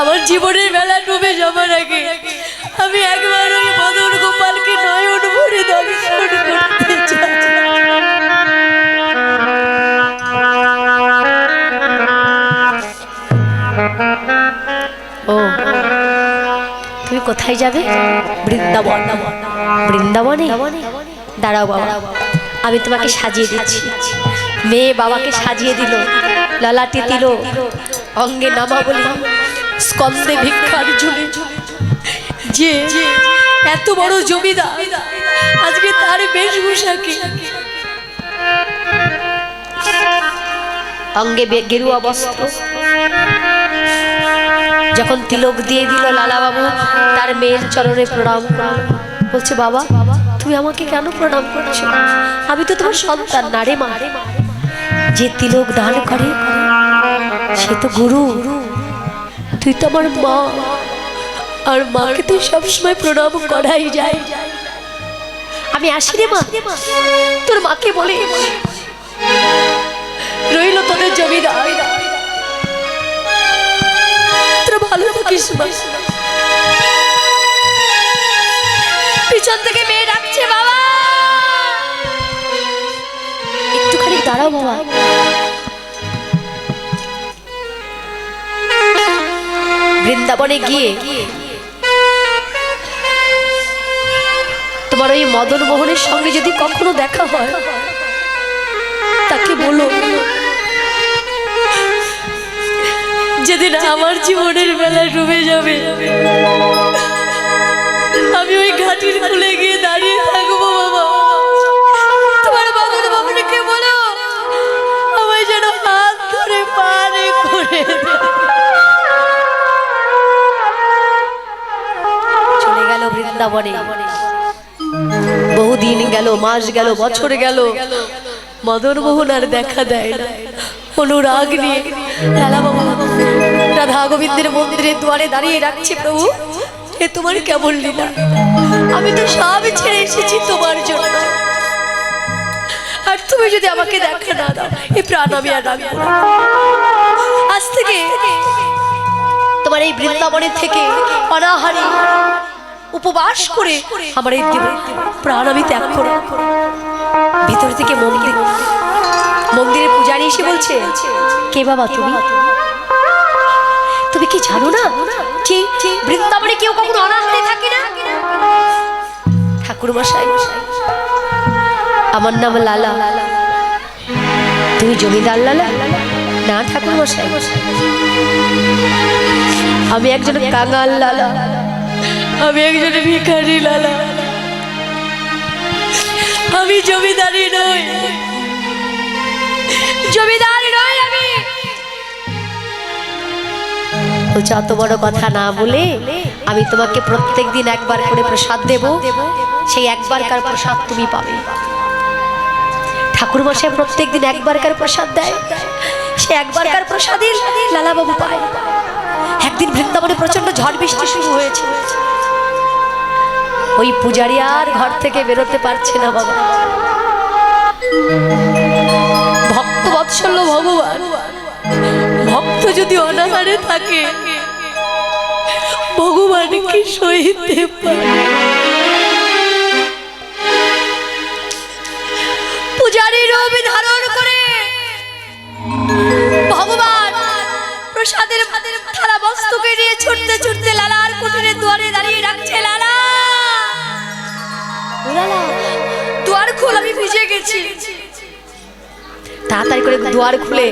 আমার জীবনের বেলা ডুবে যাবার আগে আমি একবার ওই মদন গোপালকে নয়ন ভরে দর্শন করতে চাই। ও, তুমি কোথায় যাবে? বৃন্দাবন। বৃন্দাবনে? দাঁড়াও বাবা, আমি তোমাকে সাজিয়ে দিচ্ছি। মেয়ে বাবাকে সাজিয়ে দিল, লালাটি দিল, অঙ্গে নামা বলি স্কন্দে ভিক্ষার ঝুলে যে এত বড় জমিদার, আজকে তার বেশভূষা কি অঙ্গে গেরুয়া বস্ত্র। যখন তিলক দিয়ে দিল লালা বাবু তার মেয়ের চরণে প্রণাম। বলছে, বাবা, তুমি আমাকে কেন প্রণাম করছ? আমি তো তোমার সন্তান না রে মা। যে তিলক দান করে, সে তো গুরু গুরু। তুই তো আমার মা। আর মাকে তো সবসময় প্রণাম করাই যায়। আমি আসি রে মা। তোর মাকে বলে। রইল তোদের জমিদার। তোর ভালো থাকিস। পিছন থেকে মেয়ে ডাকছে বাবা। একটুখানি দাঁড়াও বাবা। বৃন্দাবনে গিয়ে তোমার ওই মদন মোহনের সঙ্গে যদি কখনো দেখা হয়, তাকে বলো। যেদিন আমার জীবনের বেলা ডুবে যাবে, আমি ওই ঘাটির খুলে গিয়ে দাঁড়িয়ে বৃন্দাবনে। বহুদিন গেল, মাস গেল, বছর গেল। মদন মোহন আর দেখা দেয় না। অনুরাগ নিয়ে রাধা গোবিন্দের মন্দিরের দুয়ারে দাঁড়িয়ে রাখছে প্রভু। এ তোমার কেমন লীলা? আমি তো সব ছেড়ে এসেছি তোমার জন্য। আর তুমি যদি আমাকে দেখা না এই প্রাণ আমি আর রাখব আজ থেকে তোমার এই বৃন্দাবনের থেকে অনাহারি উপবাস করে আমার এই প্রাণ আমি ত্যাগ করে। ভিতর থেকে মন্দির মন্দিরের পূজারি এসে বলছে, কে বাবা তুমি? তুমি কি জানো না বৃন্দাবনে কেউ কখনো অনাহারে থাকে না? ঠাকুর মশাই আমার নাম লালা। তুমি জমিদার লালা? না ঠাকুর মশাই আমি একজন কাঙাল লালা। আমি একজন ভিখারি, লালা। আমি জমিদারি নই। জমিদারি নই আমি। বলছে, অত বড় কথা না বলে আমি তোমাকে প্রত্যেক দিন একবার করে প্রসাদ দেব। সেই একবারকার প্রসাদ তুমি পাবে। ঠাকুর মশাই প্রত্যেক দিন একবারকার প্রসাদ দেয়। সে একবারকার প্রসাদই লালাবাবু পায়। একদিন বৃন্দাবনে প্রচণ্ড ঝড় বৃষ্টি শুরু হয়েছে। ওই পূজারি আর ঘর থেকে বেরোতে পারছে না বাবা। ভক্ত বৎসল্য ভগবান, ভক্ত যদি অনাহারে থাকে, ভগবান কি পারে পূজারী রূপ ধারণ করে ভগবান প্রসাদের থালা বস্তুকে নিয়ে ছুটতে ছুটতে লালার কুটিরের দুয়ারে দাঁড়িয়ে রাখছে। লালা খোল, আমি ভিজে গেছি। তাড়াতাড়ি করে দুয়ার খুলে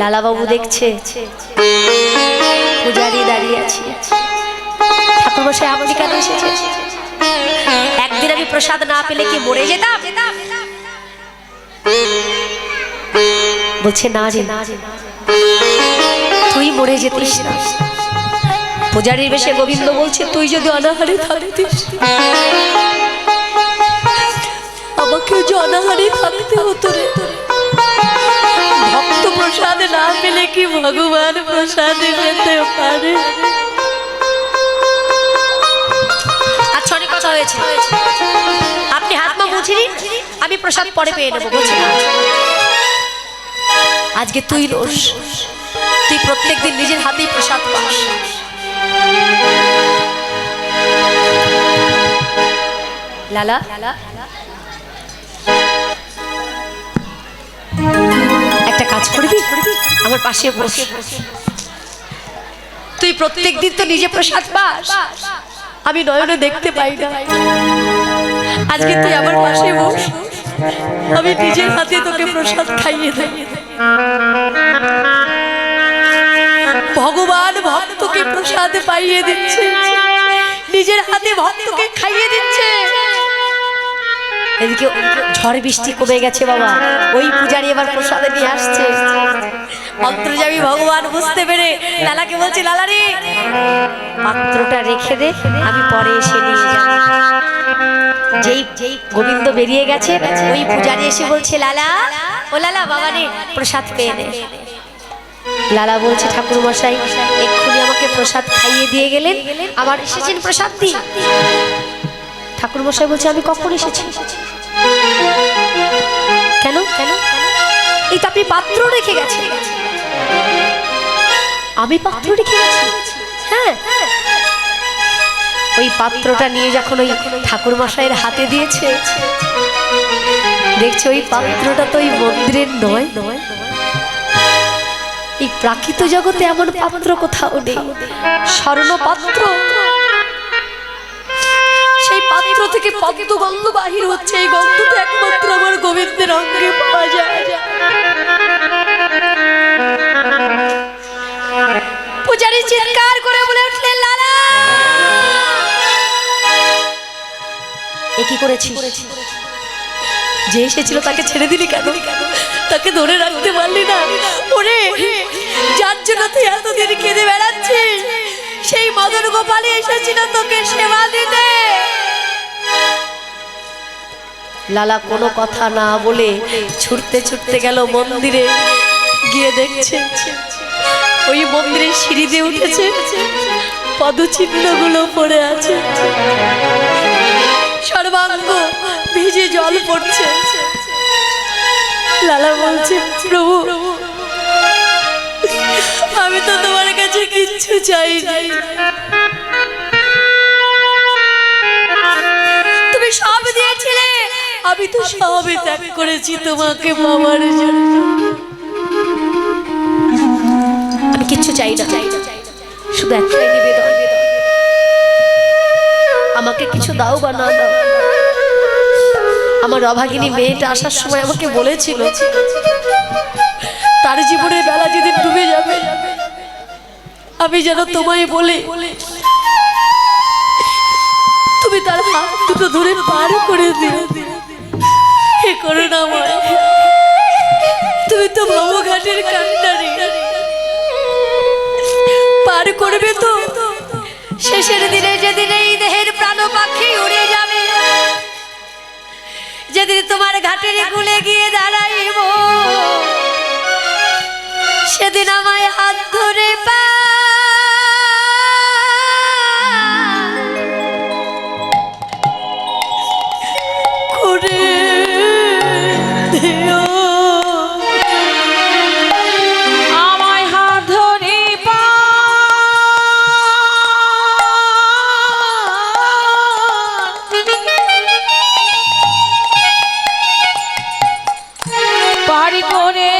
লালা বাবু দেখছে। পূজারি দাঁড়িয়ে আছে। ঠাকুর মশাই আপনি কেন এসেছে? একদিন আমি প্রসাদ না পেলে কি মরে যেতাম? বলছে, না রে, না তুই মরে যেতিস না। পূজারীর বেশে গোবিন্দ বলছে, তুই যদি অনাহারে থাকতিস তোকে জনহারে থাকতে হতো রে। ভক্ত প্রসাদে না পেলে কি ভগবান প্রসাদে পেতে পারে? আচ্ছা আপনি হাত মা বুঝে আমি প্রসাদ পরে পেয়ে নেব বুঝে আজকে তুই রোস তুই প্রত্যেকদিন নিজের হাতেই প্রসাদ পাস। লালা লালা একটা কাজ করবি আমার পাশে বস। তুই প্রত্যেক দিন তো নিজে প্রসাদ পাস। আমি নয়নে দেখতে পাই না। আজকে তুই আমার পাশে বস। আমি নিজের হাতে তোকে প্রসাদ খাইয়ে দেই। ভগবান ভক্তকে প্রসাদ পাইয়ে দিচ্ছে। নিজের হাতে ভক্তকে খাইয়ে দিচ্ছে। এদিকে ঝড় বৃষ্টি কমে গেছে বাবা। ওই পূজারি এবার প্রসাদে নিয়ে আসছে। অন্তর্যামী ভগবান বুঝতে পেরে লালাকে বলছে লালা পাত্রটা রেখে দে, আমি পরে এসে নিয়ে যাব। যেই যেই গোবিন্দ বেরিয়ে গেছে, ওই পূজারি এসে বলছে, লালা, ও লালা, বাবা রে, প্রসাদ পেয়ে নে। লালা বলছে, ঠাকুর মশাই, এক্ষুনি আমাকে প্রসাদ খাইয়ে দিয়ে গেলেন, আবার এসেছেন প্রসাদ দিয়ে। ঠাকুর মশাই বলছে, আমি কখন এসেছি? কেন? কেন? এই তো আপনি পাত্র রেখে গেছেন। আমি পাত্র রেখে গেছি? হ্যাঁ। ওই পাত্রটা নিয়ে যখন ওই ঠাকুর মশাইয়ের হাতে দিয়েছে দেখছে ওই পাত্রটা তো ওই মন্দিরের নয়। নয় এই প্রাকৃত জগতে এমন পাত্র কোথাও নেই। স্বর্ণ পাত্র থেকে পদ্ম গন্ধ বাহির হচ্ছে এই গন্ধ একমাত্র আমার গোবিন্দের অঙ্গে পাওয়া যায়। পূজারি চিৎকার করে বলে উঠলেন লালা! এ কি করেছি যে এসেছিল তাকে ছেড়ে দিলি কেন? তাকে ধরে রাখতে পারলি না। ওরে, যার জন্য তুই এতদিন কেঁদে বেড়াচ্ছিস, সেই মদন গোপালে এসেছিল তোকে সেবা লালা কোনো কথা না বলে ছুটতে ছুটতে গেল মন্দিরে। গিয়ে দেখছে ওই মন্দিরের সিঁড়ি দিয়ে উঠেছে। পদচিহ্নগুলো পড়ে আছে। সর্বাঙ্গ ভিজে জল পড়ছে। লালা বলছে, প্রভু, আমি তো তোমার কাছে কিচ্ছু চাই নাই আমি তো সবই ত্যাগ করেছি তোমাকে পাওয়ার জন্য। আমি কিচ্ছু চাই না। শুধু একটাই নিবেদন। আমাকে কিছু দাও বা না দাও আমার অভাগিনী মেয়েটা আসার সময় আমাকে বলেছিল তার জীবনের বেলা যেদিন ডুবে যাবে আমি যেন তোমায় বলে তুমি তার হাত দুটো ধরে পার করে হে করুণাময় তুমি তো ভবঘাটের কান্ডারি। পার করবে তো। শেষের দিনে যেদিন এই দেহের প্রাণ পাখি উড়ে যাবে, যেদিন তোমার ঘাটের কুলে গিয়ে দাঁড়াইব, সেদিন আমায় হাত ধরে পা করে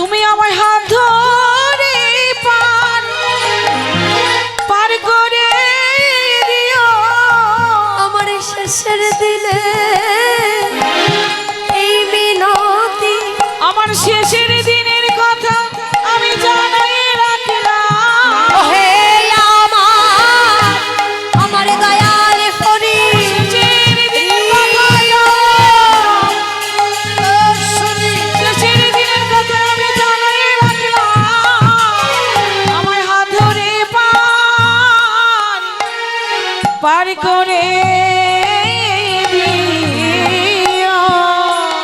তুমি আমার হাত ধরে।